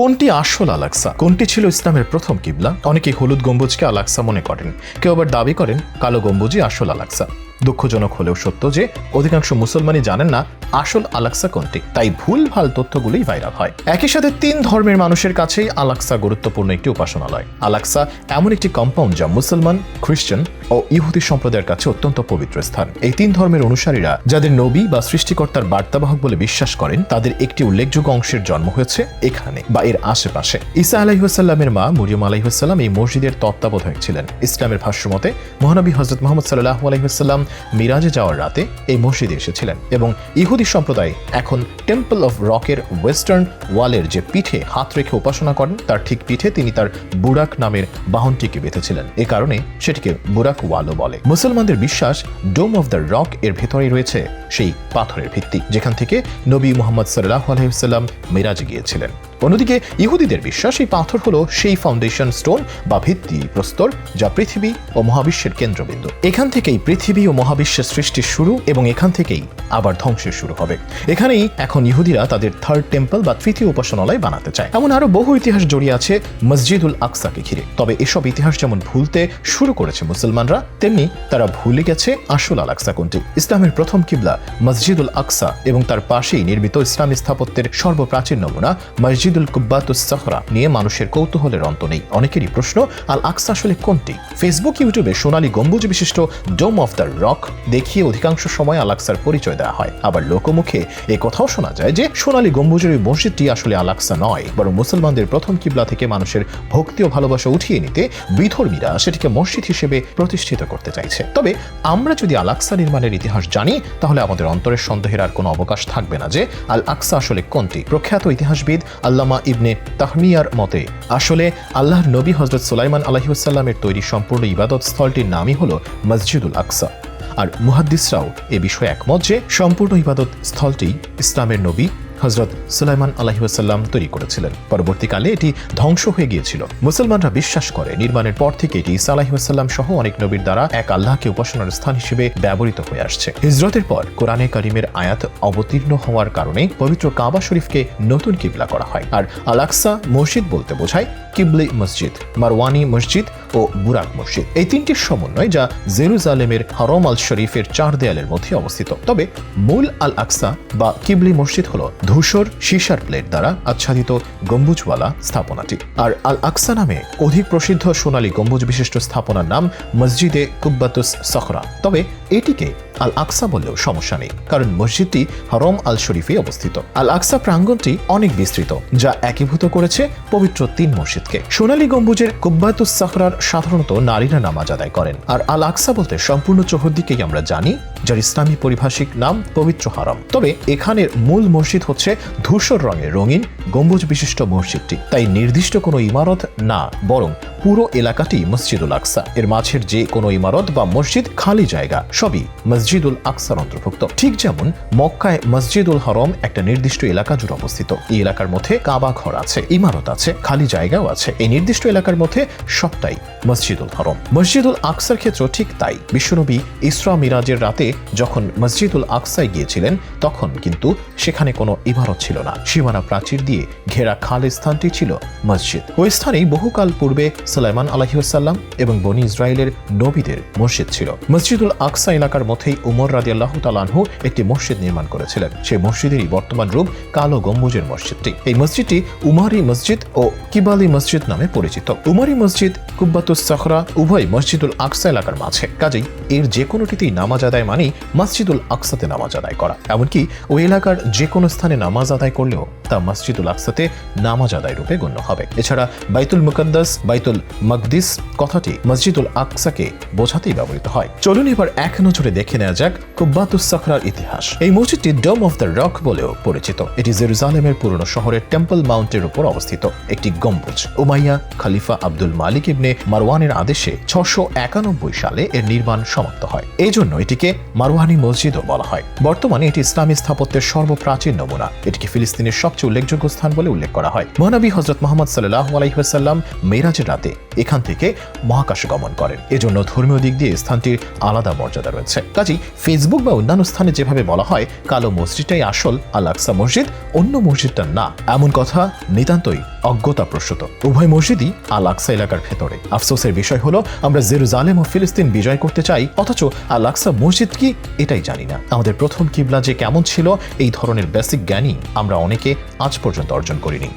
কোনটি আসল আলাক্সা? কোনটি ছিল ইসলামের প্রথম কিবলা? অনেকে হলুদ গম্বুজকে আলাক্সা মনে করেন। কেউ আবার দাবি করেন, কালো গম্বুজই আসল আলাক্সা। দুঃখজনক হলেও সত্য যে, অধিকাংশ মুসলমানই জানেন না, আসল আলাক্সা কোনটি। তাই ভুল ভালো তথ্যগুলোই ভাইরাল হয়। একই সাথে তিন ধর্মের মানুষের কাছেই আলাক্সা গুরুত্বপূর্ণ একটি উপাসনালয়। আলাক্সা এমন একটি কম্পাউন্ড যা মুসলমান খ্রিস্টান ও ইহুদি সম্প্রদায়ের কাছে অত্যন্ত পবিত্র স্থান। এই তিন ধর্মের অনুসারীরা যাদের নবী বা সৃষ্টিকর্তার বার্তাবাহক বলে বিশ্বাস করেন, তাদের একটি উল্লেখযোগ্য অংশের জন্ম হয়েছে এখানে বা এর আশেপাশে। ঈসা আলাইসাল্লামের মা মরিয়ম আলাইসাল্লাম এই মসজিদের তত্ত্বাবধায়ক ছিলেন। ইসলামের ভাষ্যমতে মহানবী হজরত মোহাম্মদ সাল্লাহ আলাইসাল্লাম মিরাজে যাওয়ার রাতে এই মসজিদে এসেছিলেন এবং ইহুদি সম্প্রদায় এখন টেম্পল অফ রকের ওয়েস্টার্ন ওয়ালের যে পিঠে হাত রেখে উপাসনা করেন, তার ঠিক পিঠে তিনি তার বুরাক নামের বাহনটিকে বেঁধেছিলেন। এ কারণে সেটিকে বুরাক ওয়ালও বলে। মুসলমানদের বিশ্বাস ডোম অফ দ্য রক এর ভেতরেই রয়েছে সেই পাথরের ভিত্তি, যেখান থেকে নবী মোহাম্মদ সাল্লাহ আলহিসাল্লাম মিরাজে গিয়েছিলেন। অন্যদিকে ইহুদিদের বিশ্বাস এই পাথর হলো সেই ফাউন্ডেশন স্টোন বা ভিত্তি প্রস্তর যা পৃথিবী ও মহাবিশ্বের কেন্দ্রবিন্দু। এখান থেকেই পৃথিবী ও মহাবিশ্বের সৃষ্টির শুরু এবং এখান থেকেই আবার ধ্বংসের শুরু হবে। এখানেই এখন ইহুদিরা তাদের থার্ড টেম্পল বা তৃতীয় উপাসনালয় বানাতে চায়। এমন আরও বহু ইতিহাস জড়িয়ে আছে মসজিদুল আকসাকে ঘিরে। তবে এসব ইতিহাস যেমন ভুলতে শুরু করেছে মুসলমানরা, তেমনি তারা ভুলে গেছে আসল আল আকসা কোনটি। ইসলামের প্রথম কিবলা মসজিদুল আকসা এবং তার পাশেই নির্মিত ইসলামী স্থাপত্যের সর্বপ্রাচীন নমুনা মসজিদুল কুব্বাতুস সাহরা নিয়ে মানুষের কৌতূহলের অন্ত নেই। অনেকেরই প্রশ্ন আল আকসা আসলে কোনটি? ফেসবুক ইউটিউবে সোনালী গম্বুজ বিশিষ্ট ডোম অফ দ্য রক দেখিয়ে অধিকাংশ সময় আল আকসার পরিচয় দেওয়া হয়। আবার লোকমুখে এ কথাও শোনা যায় যে, সোনালী গম্বুজের ওই মসজিদটি আসলে আল আকসা নয়, বরং মুসলমানদের প্রথম কিবলা থেকে মানুষের ভক্তি ও ভালোবাসা উঠিয়ে নিতে বিধর্মীরা সেটিকে মসজিদ হিসেবে প্রতিষ্ঠিত করতে চাইছে। তবে আমরা যদি আল আকসা নির্মাণের ইতিহাস জানি, তাহলে আমাদের অন্তরের সন্দেহের আর কোনো অবকাশ থাকবে না যে আল আকসা আসলে কোনটি? প্রখ্যাত ইতিহাসবিদ আল্লামা ইবনে তাহমিয়ার মতে, আসলে আল্লাহর নবী হজরত সুলাইমান আলহিউসাল্লামের তৈরি সম্পূর্ণ ইবাদত স্থলটির নামই হল মসজিদুল আকসা। আর মুহাদ্দিসরাও এ বিষয়ে একমত যে, সম্পূর্ণ ইবাদত স্থলটি ইসলামের নবী হজরত সুলাইমান আলহিউসাল্লাম তৈরি করেছিলেন। পরবর্তীকালে এটি ধ্বংস হয়ে গিয়েছিল। মুসলমানরা বিশ্বাস করে, নির্মাণের পর থেকে এটি ইসা আলাহিউসাল্লাম সহ অনেক নবীর দ্বারা এক আল্লাহকে উপাসনার স্থান হিসেবে ব্যবহৃত হয়ে আসছে। হিজরতের পর কোরআনে করিমের আয়াত অবতীর্ণ হওয়ার কারণে পবিত্র কাবা শরীফকে নতুন কিবলা করা হয়। আর আলাক্সা মসজিদ বলতে বোঝায় কিবলি মসজিদ, মারওয়ানি মসজিদ ও বুরাক মসজিদ। এই তিনটির সমন্বয় যা জেরুজালেমের হরম আল শরীফের চার দেয়ালের মধ্যে অবস্থিত। তবে মূল আল আকসা বা কিবলি মসজিদ হল ধূসর সীসার প্লেট দ্বারা আচ্ছাদিত গম্বুজওয়ালা স্থাপনাটি। আর আল আকসা নামে অধিক প্রসিদ্ধ সোনালী গম্বুজ বিশিষ্ট স্থাপনার নাম মসজিদে কুব্বাতুস সখরা। তবে এটিকে আল আকসা বললেও সমস্যা নেই, কারণ মসজিদটি হরম আল শরীফে অবস্থিত। আল আকসা প্রাঙ্গণটি অনেক বিস্তৃত, যা একীভূত করেছে পবিত্র তিন মসজিদকে। সোনালী গম্বুজের কুব্বাতুস সাহরার সাধারণত নারীরা নামাজ আদায় করেন, আর আল আকসা বলতে সম্পূর্ণ চৌহদ্দিকেই আমরা জানি, যার ইসলামী পরিভাষিক নাম পবিত্র হারম। তবে এখানের মূল মসজিদ হচ্ছে ধূসর রঙের রঙিন গম্বুজ বিশিষ্ট মসজিদটি, তাই নির্দিষ্ট কোনো ইমারত না, বরং পুরো এলাকাটি মসজিদুল আকসা। এর মাঝের যে কোনো ইমারত বা মসজিদ খালি জায়গা, সবই মসজিদুল আকসার অন্তর্ভুক্ত। ঠিক যেমন মক্কায় মসজিদুল হরম একটা নির্দিষ্ট এলাকা জুড়ে অবস্থিত। এই এলাকার মধ্যে কাবা ঘর আছে, ইমারত আছে, খালি জায়গাও আছে। এই নির্দিষ্ট এলাকার মধ্যে সবটাই মসজিদুল হরম। মসজিদুল আকসার ক্ষেত্র ঠিক তাই। বিশ্বনবী ইসরা মিরাজের রাতে যখন মসজিদুল আকসায় গিয়েছিলেন, তখন কিন্তু সেখানে কোনো ইমারত ছিল না। সীমানা প্রাচীর দিয়ে ঘেরা খাল স্থানটি ছিল মসজিদ। ওই স্থানেই বহুকাল পূর্বে সুলাইমান আলহিউসাল্লাম এবং বনি ইসরায়েলের নবীদের মসজিদ ছিল। মসজিদুল আকসা এলাকার মধ্যেই উমর রাজি আল্লাহ তালানহু একটি মসজিদ নির্মাণ করেছিলেন। সেই মসজিদেরই বর্তমান রূপ কালো গম্বুজের মসজিদটি। এই মসজিদটি উমারি মসজিদ ও কিবালি মসজিদ নামে পরিচিত। উমারি মসজিদ কুব্বাতুস সখরা উভয় মসজিদুল আকসা এলাকার মাঝে। কাজেই এর যে কোনোটিতেই নামাজ আদায় মানেই মসজিদুল আকসাতে নামাজ আদায় করা। এমনকি ওই এলাকার যে কোনো স্থানে নামাজ আদায় করলেও তা মসজিদুল আকসাতে নামাজ আদায় রূপে গণ্য হবে। এছাড়া বাইতুল মুকদ্দাস, বাইতুল মকদিস কথাটি মসজিদুল আকসাকে বোঝাতেই ব্যবহৃত হয়। চলুন এবার এক নজরে দেখে নেওয়া যাক কুব্বাতুস সখরার ইতিহাস। এই মসজিদটি ডোম অফ দ্য রক বলেও পরিচিত। এটি জেরুজালেমের পুরনো শহরের টেম্পল মাউন্টের উপর অবস্থিত একটি গম্বুজ। উমাইয়া খলিফা আব্দুল মালিক ইবনে মারওয়ানের আদেশে ছশো একানব্বই সালে এর নির্মাণ সমাপ্ত হয়। এই জন্য এটিকে মারওয়ানি মসজিদও বলা হয়। বর্তমানে এটি ইসলামী স্থাপত্যের সর্বপ্রাচীন নমুনা। এটিকে ফিলিস্তিনের সবচেয়ে উল্লেখযোগ্য স্থান বলে উল্লেখ করা হয়। মহানবী হজরত মোহাম্মদ সাল্লাহ আলাইহাল্লাম মেরাজের রাতে সাথে এখান থেকে মহাকাশে গমন করেন। এজন্য ধর্মীয় দিক দিয়ে স্থানটির আলাদা মর্যাদা রয়েছে। কাজী ফেসবুক বা অন্যান্য স্থানে যেভাবে বলা হয়, কালো মসজিদটাই আসল আল আকসা মসজিদ, অন্য মসজিদটা না। এমন কথা নিতান্তই অজ্ঞতা প্রসূত উভয় মসজিদই আল আকসা এলাকার ভেতরে। আফসোসের বিষয় হলো, আমরা জেরুজালেম ও ফিলিস্তিন বিজয় করতে চাই, অথচ আল আকসা মসজিদ কি এটাই জানি না। আমাদের প্রথম কিবলা যে কেমন ছিল, এই ধরনের বেসিক জ্ঞানই আমরা অনেকে আজ পর্যন্ত অর্জন করিনি।